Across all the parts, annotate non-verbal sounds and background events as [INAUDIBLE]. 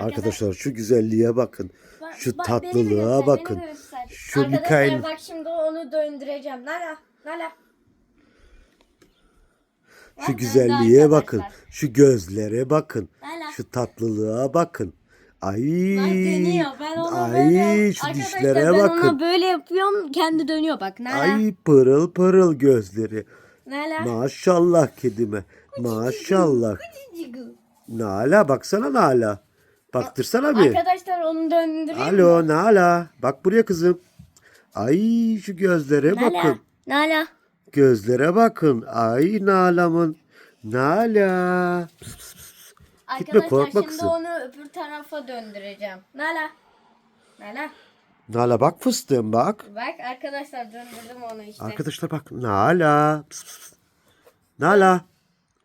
Arkadaşlar şu güzelliğe bakın. Bak- Şu bak, beni bir tatlılığa göster, bakın. beni göster. Şu Arkadaşlar Mikail- bak şimdi onu döndüreceğim. Nala, nala. Şu güzelliğe bakın. Şu gözlere bakın. Nala. Şu tatlılığa bakın. Ay. Bak dönüyor. Ben ona Ay şu Arkadaşlar dişlere ben bakın. ona böyle yapıyorum. Kendi dönüyor bak. Nala. Ay pırıl pırıl gözleri. Nala. Maşallah kedime. Maşallah. Nala baksana Nala. Baktırsana bir. Arkadaşlar onu döndüreyim mi? Alo Nala. Bak buraya kızım. Ay şu gözlere Nala. bakın. Nala. Gözlere bakın. Ay Nala'mın. Nala. Arkadaşlar korkma şimdi kızım. onu öbür tarafa döndüreceğim. Nala. Nala. Nala bak fıstığım bak. Bak arkadaşlar döndürdüm onu işte. Arkadaşlar bak. Nala. Pıs, pıs, pıs. Nala.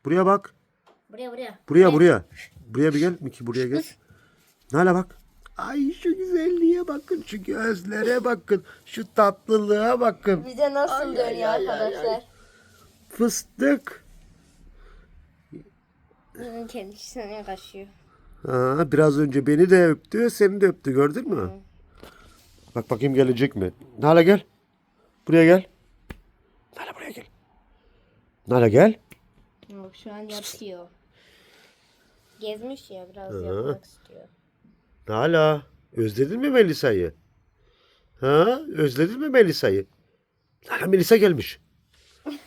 Buraya bak. Buraya buraya. Buraya buraya. Buraya bir gel. Miki buraya gel. [LAUGHS] Nala bak. Ay şu güzelliğe bakın. Şu gözlere bakın. Şu tatlılığa bakın. Bize nasıl dönüyor arkadaşlar? Fıstık. Bizim kendisine kaçıyor. Ha, biraz önce beni de öptü. Seni de öptü. Gördün mü? Bak bakayım gelecek mi? Nala gel. Buraya gel. Nala buraya gel. Nala gel. Yok şu an yatıyor. Gezmiş ya biraz yapmak istiyor. Nala. Özledin mi Melisa'yı? Ha? Özledin mi Melisa'yı? Nala Melisa gelmiş. [LAUGHS]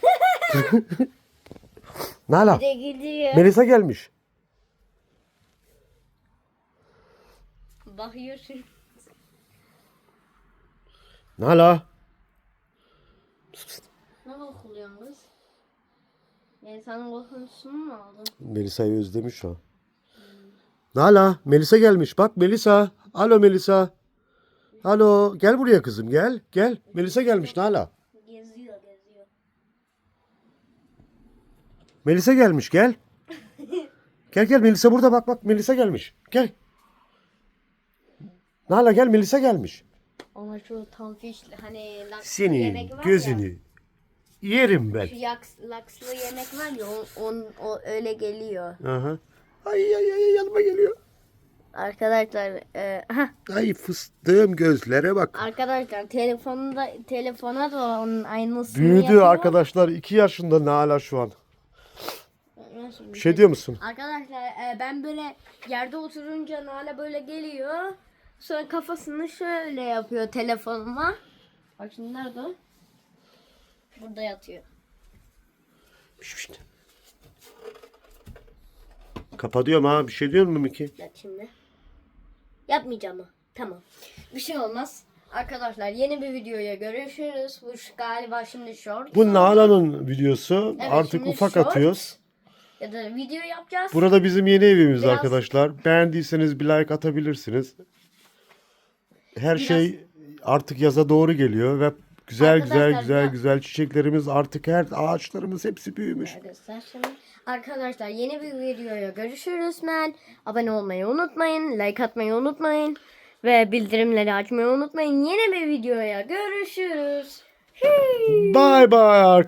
Nala. Bir de gidiyor. Melisa gelmiş. Bakıyor şimdi. Nala. Ne kokuluyorsun kız? Yani sana kokusunu mu aldın? Melisa'yı özlemiş o. Nala. Melisa gelmiş. Bak Melisa. Alo Melisa. Alo. Gel buraya kızım gel. Gel. Melisa gelmiş Nala. Geziyor geziyor. Melisa gelmiş gel. Gel gel Melisa burada bak bak Melisa gelmiş. Gel. Nala gel Melisa gelmiş. Ama şu tam hani lakslı Senin yemek var ya. gözünü yerim ben. Şu yaks, lakslı yemek var ya o, on, o öyle geliyor. Aha. Ay ay ay yanıma geliyor. Arkadaşlar e, heh, Ay fıstığım gözlere bak. arkadaşlar telefonda telefona da onun aynısını Büyüdü yapıyor. arkadaşlar. 2 yaşında Nala şu an. Nasıl Bir şey diyor musun? Arkadaşlar e, ben böyle yerde oturunca Nala böyle geliyor. Sonra kafasını şöyle yapıyor telefonuma. Bak şimdi nerede o? Burada yatıyor. Şşt, şşt. Kapatıyorum ha. Bir şey diyor mu Miki? Bak şimdi. Yapmayacağım mı? Tamam. Bir şey olmaz. Arkadaşlar yeni bir videoya görüşürüz. Bu şu- galiba şimdi short. Bu Nala'nın videosu. Evet, Artık şimdi ufak short. atıyoruz. Ya da video yapacağız. Burada bizim yeni evimiz Biraz- arkadaşlar. Beğendiyseniz bir like atabilirsiniz. Her şey artık yaza doğru geliyor ve güzel güzel Arkadaşlar, güzel biraz- güzel çiçeklerimiz artık her ağaçlarımız hepsi büyümüş. Şimdi. Arkadaşlar yeni bir videoya görüşürüz ben. Abone olmayı unutmayın. Like atmayı unutmayın. Ve bildirimleri açmayı unutmayın. Yeni bir videoya görüşürüz. Bye bye